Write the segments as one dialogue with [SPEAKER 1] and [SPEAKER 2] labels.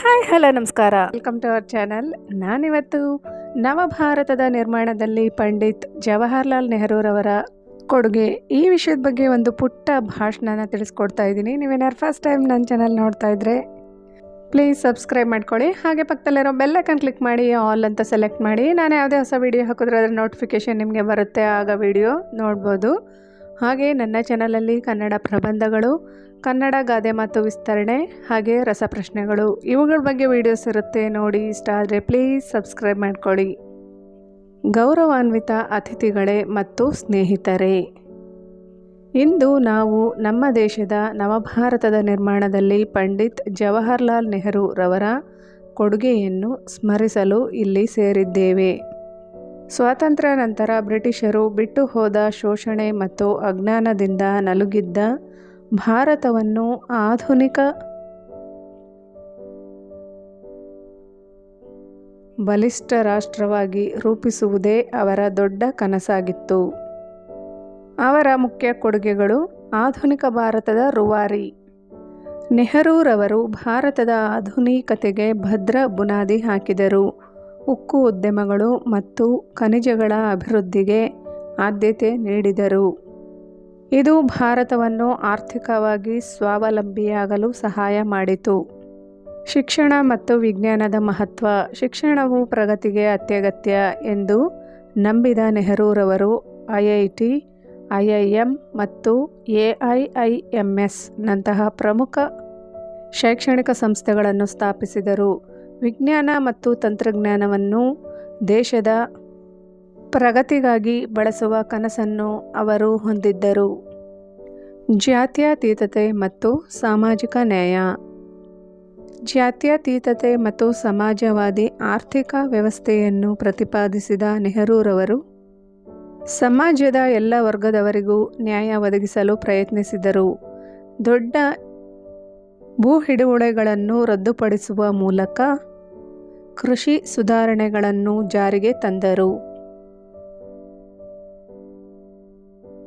[SPEAKER 1] Hi, hello, ನಮಸ್ಕಾರ. Welcome to our channel ನಾನಿವತ್ತು ನವಭಾರತದ ನಿರ್ಮಾಣದಲ್ಲಿ ಪಂಡಿತ್ ಜವಾಹರ್ಲಾಲ್ ನೆಹರೂರವರ ಕೊಡುಗೆ ಈ ವಿಷಯದ ಬಗ್ಗೆ ಒಂದು ಪುಟ್ಟ ಭಾಷಣನ ತಿಳಿಸ್ಕೊಡ್ತಾ ಇದ್ದೀನಿ. ನೀವೇನಾರು ಫಸ್ಟ್ ಟೈಮ್ ನನ್ನ ಚಾನಲ್ ನೋಡ್ತಾ ಇದ್ರೆ ಪ್ಲೀಸ್ ಸಬ್ಸ್ಕ್ರೈಬ್ ಮಾಡ್ಕೊಳ್ಳಿ. ಹಾಗೆ ಪಕ್ಕದಲ್ಲಿರೋ ಬೆಲ್ಲೈಕನ್ ಕ್ಲಿಕ್ ಮಾಡಿ ಆಲ್ ಅಂತ ಸೆಲೆಕ್ಟ್ ಮಾಡಿ. ನಾನು ಯಾವುದೇ ಹೊಸ ವಿಡಿಯೋ ಹಾಕಿದ್ರೆ ಅದರ ನೋಟಿಫಿಕೇಶನ್ ನಿಮಗೆ ಬರುತ್ತೆ ಆಗ ವಿಡಿಯೋ ನೋಡ್ಬೋದು. ಹಾಗೆ ನನ್ನ ಚಾನಲಲ್ಲಿ ಕನ್ನಡ ಪ್ರಬಂಧಗಳು, ಕನ್ನಡ ಗಾದೆ ಮಾತು ವಿಸ್ತರಣೆ, ಹಾಗೆ ರಸಪ್ರಶ್ನೆಗಳು ಇವುಗಳ ಬಗ್ಗೆ ವಿಡಿಯೋಸ್ ಇರುತ್ತೆ, ನೋಡಿ ಇಷ್ಟ ಆದರೆ ಪ್ಲೀಸ್ ಸಬ್ಸ್ಕ್ರೈಬ್ ಮಾಡ್ಕೊಳ್ಳಿ. ಗೌರವಾನ್ವಿತ ಅತಿಥಿಗಳೇ ಮತ್ತು ಸ್ನೇಹಿತರೇ, ಇಂದು ನಾವು ನಮ್ಮ ದೇಶದ ನವಭಾರತದ ನಿರ್ಮಾಣದಲ್ಲಿ ಪಂಡಿತ್ ಜವಾಹರ್ಲಾಲ್ ನೆಹರು ರವರ ಕೊಡುಗೆಯನ್ನು ಸ್ಮರಿಸಲು ಇಲ್ಲಿ ಸೇರಿದ್ದೇವೆ. ಸ್ವಾತಂತ್ರ್ಯ ನಂತರ ಬ್ರಿಟಿಷರು ಬಿಟ್ಟು ಹೋದ ಶೋಷಣೆ ಮತ್ತು ಅಜ್ಞಾನದಿಂದ ನಲುಗಿದ್ದ ಭಾರತವನ್ನು ಆಧುನಿಕ ಬಲಿಷ್ಠ ರಾಷ್ಟ್ರವಾಗಿ ರೂಪಿಸುವುದೇ ಅವರ ದೊಡ್ಡ ಕನಸಾಗಿತ್ತು. ಅವರ ಮುಖ್ಯ ಕೊಡುಗೆಗಳು ಆಧುನಿಕ ಭಾರತದ ರುವಾರಿ. ನೆಹರೂರವರು ಭಾರತದ ಆಧುನಿಕತೆಗೆ ಭದ್ರ ಬುನಾದಿ ಹಾಕಿದರು. ಉಕ್ಕು ಉದ್ಯಮಗಳು ಮತ್ತು ಖನಿಜಗಳ ಅಭಿವೃದ್ಧಿಗೆ ಆದ್ಯತೆ ನೀಡಿದರು. ಇದು ಭಾರತವನ್ನು ಆರ್ಥಿಕವಾಗಿ ಸ್ವಾವಲಂಬಿಯಾಗಲು ಸಹಾಯ ಮಾಡಿತು. ಶಿಕ್ಷಣ ಮತ್ತು ವಿಜ್ಞಾನದ ಮಹತ್ವ, ಶಿಕ್ಷಣವು ಪ್ರಗತಿಗೆ ಅತ್ಯಗತ್ಯ ಎಂದು ನಂಬಿದ ನೆಹರೂರವರು I I T I I M ಮತ್ತು A I I M S ನಂತಹ ಪ್ರಮುಖ ಶೈಕ್ಷಣಿಕ ಸಂಸ್ಥೆಗಳನ್ನು ಸ್ಥಾಪಿಸಿದರು. ವಿಜ್ಞಾನ ಮತ್ತು ತಂತ್ರಜ್ಞಾನವನ್ನು ದೇಶದ ಪ್ರಗತಿಗಾಗಿ ಬಳಸುವ ಕನಸನ್ನು ಅವರು ಹೊಂದಿದ್ದರು. ಜಾತ್ಯತೀತತೆ ಮತ್ತು ಸಾಮಾಜಿಕ ನ್ಯಾಯ. ಜಾತ್ಯತೀತತೆ ಮತ್ತು ಸಮಾಜವಾದಿ ಆರ್ಥಿಕ ವ್ಯವಸ್ಥೆಯನ್ನು ಪ್ರತಿಪಾದಿಸಿದ ನೆಹರೂರವರು ಸಮಾಜದ ಎಲ್ಲ ವರ್ಗದವರಿಗೂ ನ್ಯಾಯ ಒದಗಿಸಲು ಪ್ರಯತ್ನಿಸಿದರು. ದೊಡ್ಡ ಭೂ ಹಿಡುವಳಿಗಳನ್ನು ರದ್ದುಪಡಿಸುವ ಮೂಲಕ ಕೃಷಿ ಸುಧಾರಣೆಗಳನ್ನು ಜಾರಿಗೆ ತಂದರು.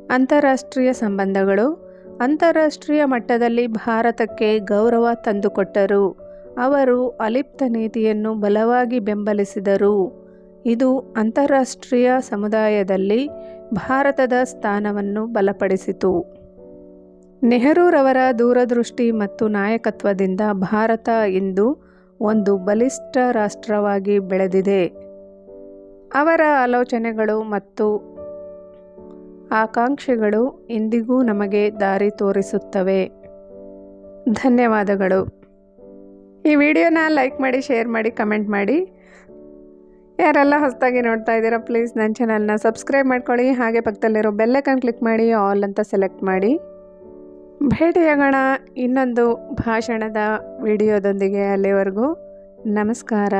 [SPEAKER 1] ಅಂತಾರಾಷ್ಟ್ರೀಯ ಸಂಬಂಧಗಳು. ಅಂತಾರಾಷ್ಟ್ರೀಯ ಮಟ್ಟದಲ್ಲಿ ಭಾರತಕ್ಕೆ ಗೌರವ ತಂದುಕೊಟ್ಟರು. ಅವರು ಅಲಿಪ್ತ ನೀತಿಯನ್ನು ಬಲವಾಗಿ ಬೆಂಬಲಿಸಿದರು. ಇದು ಅಂತಾರಾಷ್ಟ್ರೀಯ ಸಮುದಾಯದಲ್ಲಿ ಭಾರತದ ಸ್ಥಾನವನ್ನು ಬಲಪಡಿಸಿತು. ನೆಹರೂರವರ ದೂರದೃಷ್ಟಿ ಮತ್ತು ನಾಯಕತ್ವದಿಂದ ಭಾರತ ಇಂದು ಒಂದು ಬಲಿಷ್ಠ ರಾಷ್ಟ್ರವಾಗಿ ಬೆಳೆದಿದೆ. ಅವರ ಆಲೋಚನೆಗಳು ಮತ್ತು ಆಕಾಂಕ್ಷೆಗಳು ಇಂದಿಗೂ ನಮಗೆ ದಾರಿ ತೋರಿಸುತ್ತವೆ. ಧನ್ಯವಾದಗಳು. ಈ ವಿಡಿಯೋನ ಲೈಕ್ ಮಾಡಿ, ಶೇರ್ ಮಾಡಿ, ಕಮೆಂಟ್ ಮಾಡಿ. ಯಾರೆಲ್ಲ ಹೊಸದಾಗಿ ನೋಡ್ತಾ ಇದ್ದೀರಾ ಪ್ಲೀಸ್ ನನ್ನ ಚಾನಲ್ನ ಸಬ್ಸ್ಕ್ರೈಬ್ ಮಾಡ್ಕೊಳ್ಳಿ. ಹಾಗೆ ಪಕ್ಕದಲ್ಲಿರೋ ಬೆಲ್ಲೈಕನ್ ಕ್ಲಿಕ್ ಮಾಡಿ, ಆಲ್ ಅಂತ ಸೆಲೆಕ್ಟ್ ಮಾಡಿ. ಭೇಟಿಯಾಗೋಣ ಇನ್ನೊಂದು ಭಾಷಣದ ವಿಡಿಯೋದೊಂದಿಗೆ ಅಲ್ಲಿವರೆಗೂ ನಮಸ್ಕಾರ.